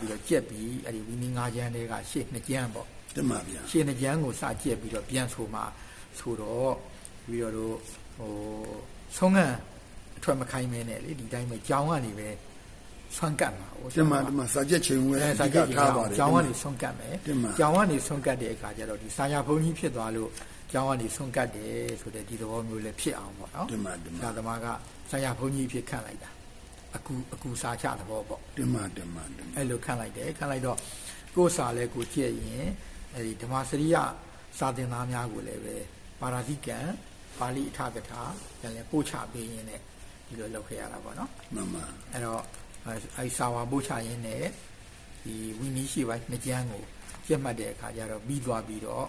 ပြီးတော့ကြက်ပြီးအဲ့ဒီဝီနီငါးချမ်းတွေကရှေ့နှစ်ချမ်းပေါ့တင်ပါဗျာရှေ့နှစ်ချမ်းကိုစကြက်ပြီးတော့ပြန်ဆိုမှဆိုတော့ပြီးတော့တို့ဟိုဆုံးငံအထွက်မခိုင်းမဲနဲ့လေဒီတိုင်းပဲကြောင်းကနေပဲဆွမ်းကတ်မှာဟိုတင်ပါတင်ပါစာချက်ချိန်ဝဲအဲအစာဓိကြကက်ကြီးထားပါတယ်ကြောင်းကနေဆွမ်းကတ်မယ်တင်ပါကြောင်းကနေဆွမ်းကတ်တဲ့အခါကျတော့ဒီစာရဘုံကြီးဖြစ်သွားလို့ကြောင်းကနေဆွမ်းကတ်တယ်ဆိုတဲ့ဒီသဘောမျိုးလည်းဖြစ်အောင်ပေါ့နော်တင်ပါတင်ပါဆရာသမားကဆရာဘုန်းကြီးဖြစ်ခန့်လိုက်တာ အကူအကူစာချသဘောပေါ့တင်ပါတင်ပါတင်ပါအဲ့လိုခန့်လိုက်တယ်ခန့်လိုက်တော့ကိုယ်စာလဲကိုကြည့်ရင်အဲ့ဒီဓမ္မစရိယစာသင်သားများကိုလည်းပဲပါရာဇိကံပါဠိအထကထာပြန်လဲပို့ချပေးရင်းနဲ့ဒီလိုလုပ်ခဲ့ရတာပေါ့နော်မှန်ပါအဲ့တော့အဲ့အဲ့စာဝါပို့ချရင်းနဲ့ဒီဝီနီးရှိပိုင်းနှစ်ကျမ်းကိုပြတ်မှတ်တဲ့အခါကျတော့ပြီးသွားပြီးတော့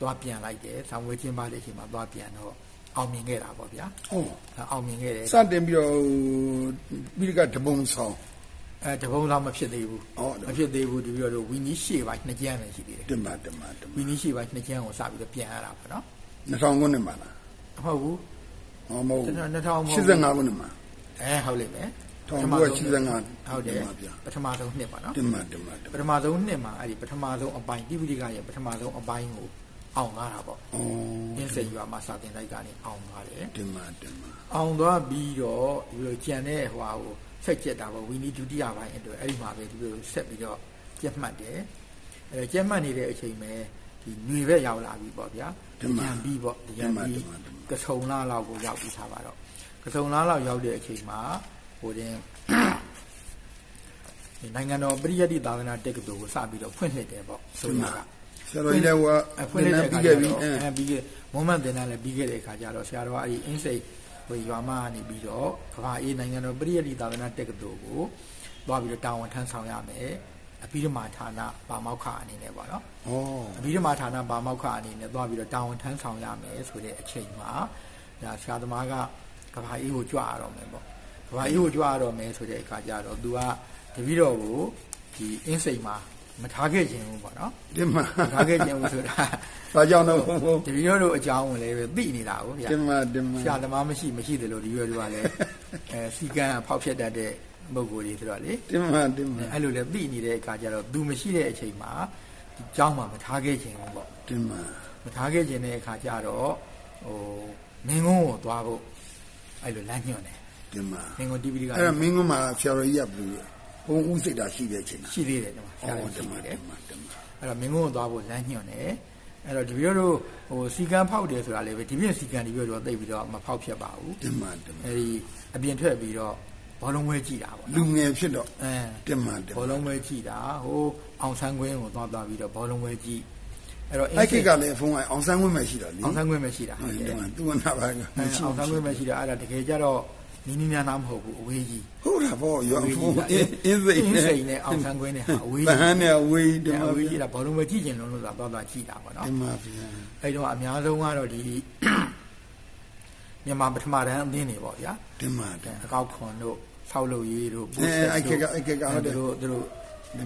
သွားပြန်လိုက်တယ်သံဝေချင်းပါတဲ့အချိန်မှာသွားပြန်တော့ အောင်မြင်ခဲ့တာပေါ့ဗျာဟုတ်အဲ့အောင်မြင်ခဲ့တယ်စတင်ပြီးတော့ပြီးကတပုံဆောင်အဲတပုံလောက်မဖြစ်သေးဘူးဟုတ်တယ်မဖြစ်သေးဘူးဒီပြီးတော့ဝီနီးရှေ့ပိုင်းနှစ်ကျန်းပဲရှိသေးတယ်တင်ပါတင်ပါတင်ဝီနီးရှေ့ပိုင်းနှစ်ကျန်းကိုစပြီးတော့ပြန်ရတာပေါ့နော်2000ခုနှစ်မှာလားမဟုတ်ဘူးဟောမဟုတ်ကျွန်တော်2000မဟုတ်ဘူး85ခုနှစ်မှာအဲဟုတ်လိမ့်မယ်1985ဟုတ်တယ်ပါဗျာပထမဆုံးနှစ်ပါနော်တင်ပါတင်ပါတင်ပပါထမဆုံးနှစ်မှာအဲ့ဒီပထမဆုံးအပိုင်းတိပိဋကရဲ့ပထမဆုံးအပိုင်းကို အောင်သွားတာပေါ့ဩအင်းစိန်ရွာမှာစာတင်လိုက်ကနေအောင်သွားတယ်တင်ပါတင်ပါအောင်သွားပြီးတော့ဒီလိုကြံတဲ့ဟွာကိုဆက်ကျက်တာပေါ့ဝီနီးဒုတိယပိုင်းအတွက်အဲ့ဒီမှာပဲဒီလိုဆက်ပြီးတော့ကျက်မှတ်တယ်အဲကျက်မှတ်နေတဲ့အချိန်ပဲဒီຫນွေဘက်ရောက်လာပြီပေါ့ဗျာရံပြီးပေါ့ရံပြီးကဆုံလားလောက်ကိုရောက်ပြီးသားပါတော့ကဆုံလားလောက်ရောက်တဲ့အချိန်မှာဟိုတင်ဒီနိုင်ငံတော်ပရိယတ်တိသာသနာတက္ကသိုလ်ကိုစပြီးတော့ဖွင့်လှစ်တယ်ပေါ့ဆိုရက ဆရာတော်ကြီးလည်းဟိုအဖွင့်လိုက်တဲ့အခါပြီးကျခဲ့ပြီတော့အဲအဲပြီးခဲ့မုံမန်တင်တန်းလည်းပြီးခဲ့တဲ့အခါကျတော့ဆရာတော်ကအဲ့ဒီအင်းစိတ်ဟိုရွာမကနေပြီးတော့ကဘာအေးနိုင်ငံတော်ပရိယတ်တိသာသနာတက္ကသိုလ်ကိုသွားပြီးတော့တာဝန်ထမ်းဆောင်ရမယ်အပိဓမ္မာဌာနပါမောက္ခအနေနဲ့ပေါ့နော်ဩအပိဓမ္မာဌာနပါမောက္ခအနေနဲ့သွားပြီးတော့တာဝန်ထမ်းဆောင်ရမယ်ဆိုတဲ့အချိန်မှာဒါဆရာသမားကကဘာအေးကိုကြွရတော့မယ်ပေါ့ကဘာအေးကိုကြွရတော့မယ်ဆိုတဲ့အခါကျတော့ तू ကတပည့်တော်ကိုဒီအင်းစိတ်မှာ မထားခဲ့ခြင်းဘူးပေါ့နော်ဒီမှာထားခဲ့ခြင်းဘူးဆိုတာဘာကြောင့်တော့တပည့်တော်တို့အကြောင်းဝင်လဲပဲသိနေတာကိုဗျာဒီမှာဒီမှာဆရာသမားမရှိမရှိတယ်လို့ဒီရွယ်တို့ကလည်းအဲစီကံဖောက်ဖြက်တတ်တဲ့ပုဂ္ဂိုလ်ကြီးဆိုတော့လေဒီမှာဒီမှာအဲ့လိုလဲသိနေတဲ့အခါကျတော့သူမရှိတဲ့အချိန်မှာဒီကြောင်းမှာမထားခဲ့ခြင်းဘူးပေါ့ဒီမှာမထားခဲ့ခြင်းတဲ့အခါကျတော့ဟိုမင်းကုန်းကိုသွားဖို့အဲ့လိုလမ်းညွှန်တယ်ဒီမှာမင်းကုန်းတီဗီကအဲ့ဒါမင်းကုန်းမှာဆရာတော်ကြီးကဘယ်လိုလဲ ဘုံဦးစိတ်တာရှိတဲ့အချိန်လားရှိသေးတယ်ဒီမှာဆရာဩတော်တရှိင်ပါသေးတယ်တင်ပါတင်ပါအဲ့တော့မင်းကုန်းကိုသွားဖို့လမ်းညွှန်တယ်အဲ့တော့ဒီလိုတို့ဟိုစီကံဖောက်တယ်ဆိုတာလည်းပဲဒီပြင်စီကံဒီလိုတော့သိပ်ပြီးတော့မဖောက်ဖြစ်ပါဘူးတင်ပါတင်ပါအဲဒီအပြင်ထွက်ပြီးတော့ဘောလုံးဝဲကြည့်တာပေါ့လူနော်ငယ်ဖြစ်တော့အဲတင်ပါတင်ဘောပါလုံးဝဲကြည့်တာဟိုအောင်ဆန်းကွင်းကိုသွားသွားပြီးတော့ဘောလုံးဝဲကြည့်အဲ့တော့အဲ့ကိကလည်းဖုန်းကအောင်ဆန်းဝင်းပဲရှိတော့လीအောင်ဆန်းကွင်းပဲရှိတာဟုဟုတ်တ်တတယ်ယ်မသူကနာပါကအဲအောင်ဆန်းကွင်းပဲရှိတာအဲ့ဒါတကယ်ကြတော့ နီးနီးများများမဟုတ်ဘူးအဝေးကြီးဟုတ်တာပေါ့ရောဖုန်းအင်းအင်းစိတ်အင်းနဲ့စိတ်နဲ့အောင်ဆန်းကွင်းနဲ့ဟာအဝေးဗကြီးဟန်းနဲ့ဝေးတင်ပါအဝေးဗျာကြီးတာဘောလုံးဝဲကြည့်ကျင်လုံးလို့သာသွားသွားကြည့်တာပေါ့နော်တင်ပါဗျာအဲ့တော့အများဆုံးကတော့ဒီမြန်မာပထမတန်းအသင်းတွေပေါ့ဗျာတင်ပါတင်အကောက်ခွန်တို့ဆောက်လုပ်ရေးတို့အဲအဲ့ကကအဲ့ကကဟုတ်တယ်သူတို့သူတို့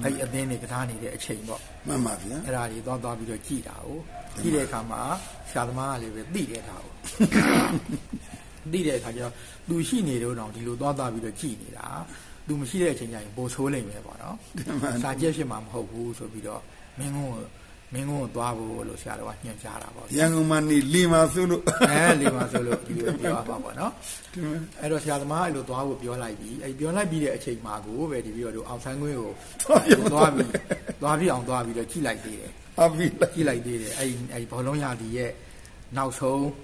အဲ့အသင်းတွေကစားနေတဲ့အချိန်ပေါ့မှန်ပါဗျာအဲ့ဒါတွေသွားသွားပြီးတော့ကြည်တာကိုကြည်တဲ့အခါမှာဆရာသမားကလည်းပဲသိတဲ့အခါကို သိတဲ့အခါကျတော့သူရှိနေတော့တော့ဒီလိုသွားသွားပြီးတော့ကြည်နေတာသူမရှိတဲ့အချိန်ကျရင်ပိုဆိုးလိမ့်မယ်ပေါ့နော်တင်ပါစာကျက်ဖြစ်မှာမဟုတ်ဘူးဆိုပြီးတော့မင်းကုန်းကိုမင်းကုန်းကိုသွားဖို့လို့ဆရာတော်ကညွှန်ကြားတာပေါ့ရန်ကုန်မှာနေလီမာဆိုလို့အဲလေပါဆိုလို့ဒီလိုပြောပါပေါ့နော်တင်ပါအဲ့တော့ဆရာသမားအဲ့လိုသွားဖို့ပြောလိုက်ပြီအဲ့ပြောလိုက်ပြီးတဲ့အချိန်မှာကိုပဲဒီပြီးတော့အောင်ဆန်းကွင်းကိုသွားပြီသွားပြီးသွားပြီးအောင်သွားပြီးတော့ကြည့်လိုက်သေးတယ်အဘိလာကြည့်လိုက်သေးတယ်အဲ့ဒီအဲ့ဒီဘောလုံးရာဒီရဲ့နောက်ဆုံးအဲ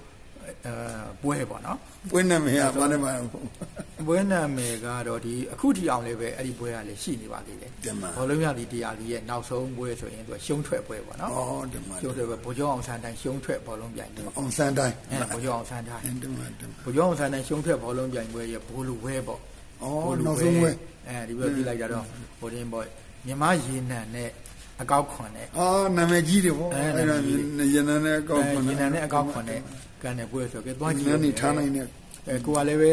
ပွဲပေါ့နော်ပွင့်နေမရဘာနဲ့မှပွဲနာမည်ကတော့ဒီအခုထိအောင်လည်းပဲအဲ့ဒီပွဲကလည်းရှိနေပါသေးတယ်တင်ပါဘောလုံးရာဒီတရားဒီရဲ့နောက်ဆုံးပွဲဆိုရင်သူကရှုံးထွက်ပွဲပေါ့နော်ဩတင်ပါရှုံးထွက်ပွဲဘိုးကျောင်းအောင်ဆန်းတိုင်းရှုံးထွက်ဘောလုံးပြိုင်ပွဲအောင်ဆန်းတိုင်းအဲဘိုးကျောင်းအောင်ဆန်းတိုင်းတင်ပါတင်ပါဘိုးကျောင်းအောင်ဆန်းတိုင်းရှုံးထွက်ဘောလုံးပြိုင်ပွဲရဲ့ဘိုးလူဝဲပေါ့ဩနောက်ဆုံးဝဲအဲဒီဘက်ကြည့်လိုက်ကြတော့ဟိုတင်းပေါ့မြမရေနံနဲ့အကောက်ခွန်နဲ့အာနာမည်ကြီးတယ်ဗောအဲအဲ့ဒါနာမည်ကြီးရန်နနဲ့ကောက်ခွန်ရေနံနဲ့အကောက်ခွန်နဲ့ ကန်တဲ့ပွဲဆိုကြသွားကြည့်နန်းနေထားနိုင်တဲ့အဲကိုကလည်းပဲ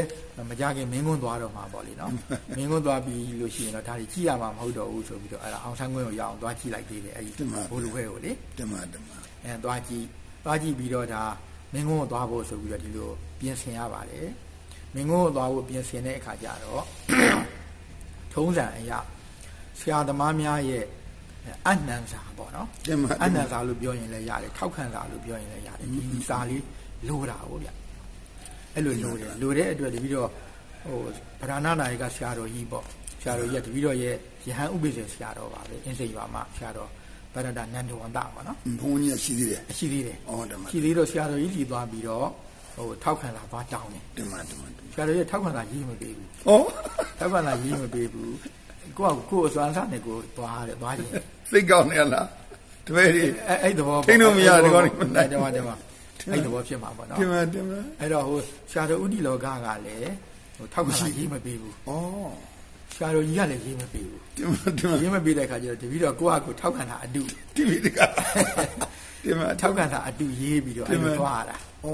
မကြခင်မင်းကွန်းသွားတော့မှာပေါ့လေနော်မင်းကွန်းသွားပြီးလို့ရှိရင်တော့ဒါကြီးကြည့်ရမှာမဟုတ်တော့ဘူးဆိုပြီးတော့အဲ့ဒါအောင်ဆန်းကွင်းကိုရအောင်သွားကြည့်လိုက်သေးတယ်အဲ့ဒီဘိုးလူဝဲကိုလေတင်ပါတင်ပါအဲသွားကြည့်သွားကြည့်ပြီးတော့ဒါမင်းကုန်းကိုသွားဖို့ဆိုပြီးတော့ဒီလိုပြင်ဆင်ရပါတယ်မင်းကုန်းကိုသွားဖို့ပြင်ဆင်တဲ့အခါကျတော့ထုံးစံအရာဆရာသမားများရဲ့အနန္စာပေါ့နော်တင်ပါအနန္စာလို့ပြောရင်လည်းရတယ်ထောက်ခံစာလို့ပြောရင်လည်းရတယ်ဒီစာလေး လိုတာဟုတ်ဗျအဲ့လိုလိုတယ်လိုတဲ့အတွက်တပြီးတော့ဟိုဗရဏနာယကဆရာတော်ကြီးပေါ့ဆရာတော်ကြီးကတပြီးတော့ရဲ့ယဟန်ဥပိ္ပဇေဆရာတော်ပါပဲအင်းစိတ်ရွာမှာဆရာတော်ဗရဒနန္ဒဝန္တပေါ့နော်ဘုန်းကြီးကရှိသေးတယ်ရှိသေးတယ်အော်တင်ပါရှိသေးတော့ဆရာတော်ကြီးကြည်သွားပြီးတော့ဟိုထောက်ခံစာသွားတောင်းတယ်တင်ပါတင်ပါတင်ပါဆရာတော်ကြီးထောက်ခံစာရေးမပေးဘူးဩထောက်ခံစာရေးမပေးဘူးကိုကကိုယ်အစွမ်းစားနဲ့ကိုသွားတယ်သွားရင်စိတ်ကောင်းနေရလားတပည့်ကြီးအဲအဲ့သဘောထိန်းလို့မရဒီကောင်ကြီးမနိုင်တယ်မှာတယ်မှာ အဲ့သဘောဖြစ်မှာပေါ့နော်တင်ပါတင်ပါအဲ့တော့ဟိုဆရာတော်ဥတီလောကကလည်းဟိုထောက်ခံစာရေးမပေးဘူးဩဆရာတော်ကြီးကလည်းရေးမပေးဘူးတင်ပါတင်ပါရေးမပေးတဲ့အခါကျတော့တပည့်တော်ကိုကကိုထောက်ခံတာအတုတိပိတကတင်ပါထောက်ခံတာအတုရေးပြီးတော့အဲ့လိုသွားတာဩ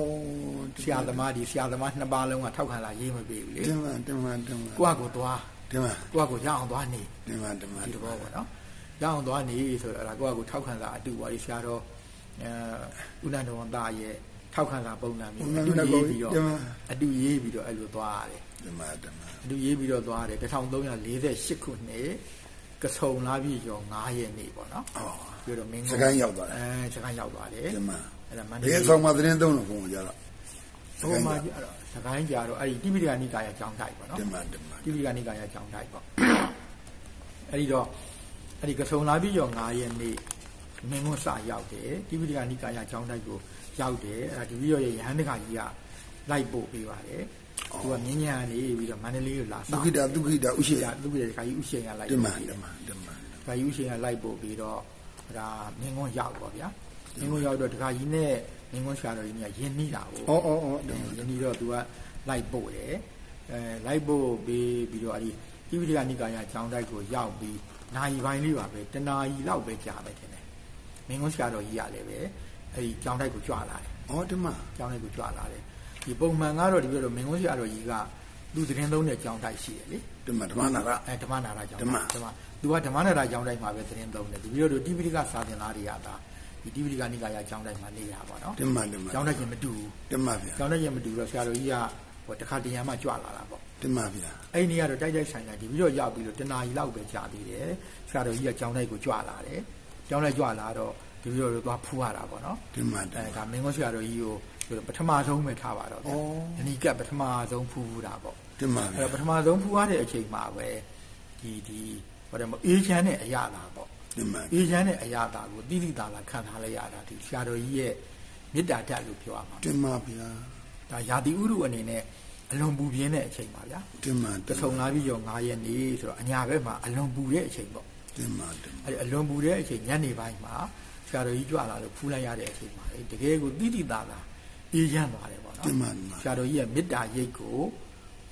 ဆရာသမားဒီဆရာသမားနှစ်ပါးလုံးကထောက်ခံတာရေးမပေးဘူးလေတင်ပါတင်ပါတင်ပါကိုကကိုသွားတင်ပါကိုကကိုရအောင်သွားနေတင်ပါတင်ပါဒီဘောပေါ့နော်ရအောင်သွားနေဆိုတော့အဲ့ဒါကိုကကိုထောက်ခံတာအတူပါဒီဆရာတော် အဲဥနန္ဒဝန္တရဲ့ထောက်ခံတာပုံစံမျိုးအတူရေးပြီးတော့အတူရေးပြီးတော့အဲ့လိုသွားရတယ်တင်ပါတင်ပါအတူရေးပြီးတော့သွားတယ်1348ခုနှစ်ကဆုံလာပြီကျော်9ရက်နေ့ပေါ့နော်ဩပြီးတော့မင်းစကိုင်းရောက်သွားတယ်အဲစကိုင်းရောက်သွားတယ်တင်ပါအဲ့ဒါမန္တဒီလေးအဆောင်မှာသတင်းသုံးလို့ဘုန်းကြီးကြတော့ဟိုမှာကြအဲ့တော့စကိုင်းကြတော့အဲ့ဒီတိပိဋကနိကာယအကြောင်းတိုက်ပေါ့နော်တင်ပါတင်ပါတိပိဋကနိကာယအကြောင်းတိုက်ပေါ့အဲ့ဒီတော့အဲ့ဒီကဆုံလာပြီးတော့9ရက်နေ့ မင်းကွန်းစရောက်တယ်တိပိဋကနိကာယအကြောင်းတိုက်ကိုရောက်တယ်အဲ့ဒါဒီပြီးတော့ရဟန်းတခါကြီးကလိုက်ပို့ပေးပါတယ်သူကမြင်းညာနေပြီးတော့မန္တလေးကိုလာဒုဆောင်က္ခိတာဒုက္ခိတာဥရှိရသူကတခါကြီးဥရှင်ကလိုက်တင်ပါပို့ပေးတတယ်င်ပါတင်ပါဒကာကြီးဥရှင်ကလိုက်ပို့ပြီးတော့ဒါမင်းကွန်းရောက်ပေါ့ဗျာမင်းကွန်းရောက်တော့ဒကာကြီးနဲ့မင်းကွန်းဆရာတော်ကြီးကယဉ်နှီးတာကိုဩဩဩတင်ပါယင်းဒီတော့ तू ကလိုက်ပို့တယ်အဲလိုက်ပို့ပြီးပြီးတော့အဲ့ဒီတိပိဋကနိကာယကျောင်းတိုက်ကိုရောက်ပြီးနိုင်ပိုင်းလေးပါပဲတနာရီလောက်ပဲကြာပဲထင်တယ် မင်းကုန်းဆရာတော်ကြီးရလည်းပဲအဲ့ဒီကျောင်းတိုက်ကိုကြွလာတယ်ဩတင်ပါကျောင်းတိုက်ကိုကြွလာတယ်ဒီပုံမှန်ကတော့ဒီလိုတော့မင်းကုန်းဆရာတော်ကြီးကသူသတင်းသုံးတဲ့ကျောင်းတိုက်ရှိတယ်လေတင်ပါဓမ္မနာကအဲဓမ္မနာရာကျောင်းဓမ္မဓမ္မ तू ကဓမ္မနာရာကျောင်းတိုက်မှာပဲသတင်းသုံးတယ်ဒီပြီးတော့တိပိဋကစာသင်သားတွေကသာဒီတိပိဋကနိကာယကျောင်းတိုက်မှာနေတာပေါ့နော်တင်ပါတင်ပါကျောင်းတိုက်ချင်းမတူဘူးတင်ပါဗျာကျောင်းနဲ့ရင်မတူတော့ဆရာတော်ကြီးကဟိုတခါတရံမှကြွလာတာပေါ့တင်ပါဗျာအဲ့ဒီနေ့ကတော့တိုက်တိုက်ဆိုင်ဆိုင်ဒီပြီးတော့ရောက်ပြီးတော့တနာရီလောက်ပဲကြာသေးတယ်ဆရာတော်ကြီးကကျောင်းတိုက်ကိုကြွလာတယ် ကျောင်းလိုက်ကြွလာတော့ဒီပြီးတော့သွားဖူးရတာပေါ့နော်တင်ပါတင်အဲပါဒါမင်းကဆရာတော်ကြီးကိုပြောပထမဆုံးပဲထားပါတော့ဗျာဩအနိကပထမဆုံးဖူးဖူးတာပေါ့တင်ပါအဲ့ဗျာတော့ပထမဆုံးဖူးရတဲ့အချိန်မှာပဲဒီဒီဟိုတယ်မအေးချမ်းတဲ့အရာလာပေါ့တင်ပါအေးချမ်းတဲ့အရာတာကိုတိတိတာလာခံထားလိုက်ရတာဒီဆရာတော်ကြီးရဲ့မေတ္တာဓာတ်လို့ပြောရမှာတင်ပါဗျာဒါယာတိဥရုအနေနဲ့အလွန်ပူပြင်းတဲ့အချိန်ပါဗျာတင်ပါတဆုံလာပြီးရော9ရက်နေ့ဆိုတော့အညာဘက်မှာအလွန်ပူတဲ့အချိန်ပေါ့ တင်ပါတင်ပါအဲဒီအလွန်ပူတဲ့အချိန်ညနေပိုင်းမှာဆရာတော်ကြီးကြွလာလို့ဖူးလိုက်ရတဲ့အချိန်မှာတကယ်ကိုတိတိတာတာအေးချမ်းသွားတယ်ပေါ့နော်တင်ပါတင်ပါဆရာတော်ကြီးရဲ့မေတ္တာရိတ်ကို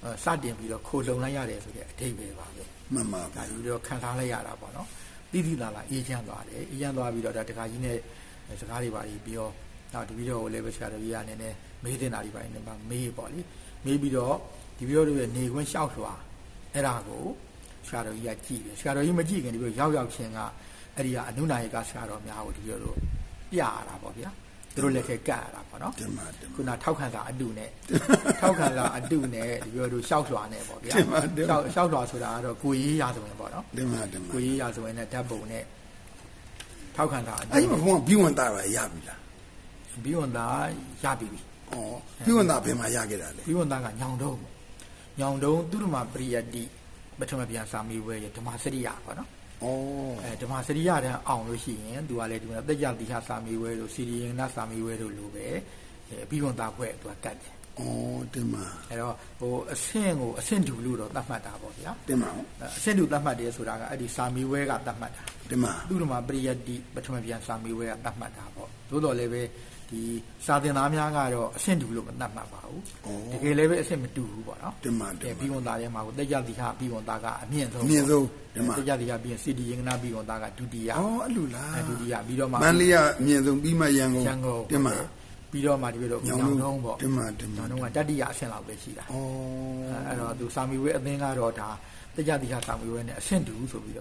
အဲစတင်ပြီးတော့ခိုးလုံလိုက်ရတယ်ဆိုတဲ့အဓိပ္ပာယ်ပါပဲမှန်ပါဒါဗျာပြီးတော့ခံစားလိုက်ရတာပေါ့နော်တိတိတာတာအေးချမ်းသွားတယ်အေးချမ်းသွားပြီးတော့ဒါတခါကြီးနဲ့စကားတွေပါပြီးပြီးတော့နောက်ဒီဗီဒီယိုကိုလည်းပဲဆရာတော်ကြီးကအနေနဲ့မေးတင်တာတွေပါနေပါမေးပေါ့လေမေးပြီးတော့ဒီဗီဒီယိုတွေရဲ့နေခွင့်လျှောက်လွှာအဲ့ဒါကို ဆရာတော်ကြီးကကြည့်တယ်ဆရာတော်ကြီးမကြည့်ခင်ဒီလိုရောက်ရောက်ချင်းကအဲ့ဒီကအနုနာယကဆရာတော်များကိုဒီဗီဒီယိုတို့ပြရတာပေါ့ဗျာသူတို့လည်းခဲကတ်ရတာပေါ့နော်တင်ပါတင်ခုပါနထောက်ခံစာအတုနဲ့ထောက်ခံစာအတုနဲ့ဒီပြောတို့ရှောက်လွှာနဲ့ပေါ့ဗျာတင်ပါတင်ပါရှောက်ရှောက်လွှာဆိုတာကတော့ကိုရေးရဆိုရင်ပေါ့နော်တင်ပါတင်ပါကိုရေးရဆိုရင်လည်းဓာတ်ပုံနဲ့ထောက်ခံစာအတုအဲ့ဒီမှာဘုန်းကဘီဝန်တာပါရပြီလားဘီဝန်သားရပြီပြီဩဘီဝန်တာဘယ်မှာရခဲ့တာလဲဘီဝန်သားကညောင်တုံးညောင်တုံးသူရမပရိယတ္တိ ပထမပြန်စာမေးဝဲရဓမ္မစရိယပေါ့နော်ဩအဲဓမ္မစရိယတန်းအောင်လို့ရှိရင်သူကလည်းဒီမှာတက်ကြတိဟစာမေးဝဲတို့စီရီယင်နာစာမေးဝဲတို့လိုပဲအဲဘီဝန်သားခွဲသူကကတ်တယ်ဩတင်ပါအဲတော့ဟိုအဆင့်ကိုအဆင့်တူလို့တော့သတ်မှတ်တာပေါ့ဗျာတင်ပါအဆင့်တူသတ်မှတ်တယ်ဆိုတာကအဲ့ဒီစာမီဝဲကသတ်မှတ်တာတင်ပါသူ့တို့မှာပရိယတ္တိပထမပြန်စာမီဝဲကသတ်မှတ်တာပေါ့သို့တော်လည်းပဲ ဒီစာသင်သားများကတော့အဆင့်တူလို့မသတ်မှတ်ပါဘူးတကယ်လည်းပဲအဆင့်မတူဘူးပေါ့နော်တင်ပါတင်အဲပါပြီးဝန်သားထဲမှာကိုတက်ကြတိဟပြီးဝန်သားကအမြင့်ဆုံးအမြင့်ဆုံးတင်ပါတက်ကြတိဟပြီးရင်စီတီရင်ကနာပြီးဝန်သားကဒုတိယဩအဲ့လိုလားအဲဒုတိယပြီးတော့မှမန္တလေးကအမြင့်ဆုံးပြီးမှရန်ကုန်ရန်ကုန်တင်ပါပြီးတော့မှဒီလိုတော့ညောညောင်င်တုံးတုံးပေါ့တင်ပါတင်ပါညောင်တုံးကတတိယအဆင့်လောက်ပဲရှိတာဩအဲအဲ့တော့သူစာမီဝဲအသင်းကတော့ဒါတက်ကြတိဟစာမီဝဲနဲ့အဆင့်တူဆိုပြီးတော့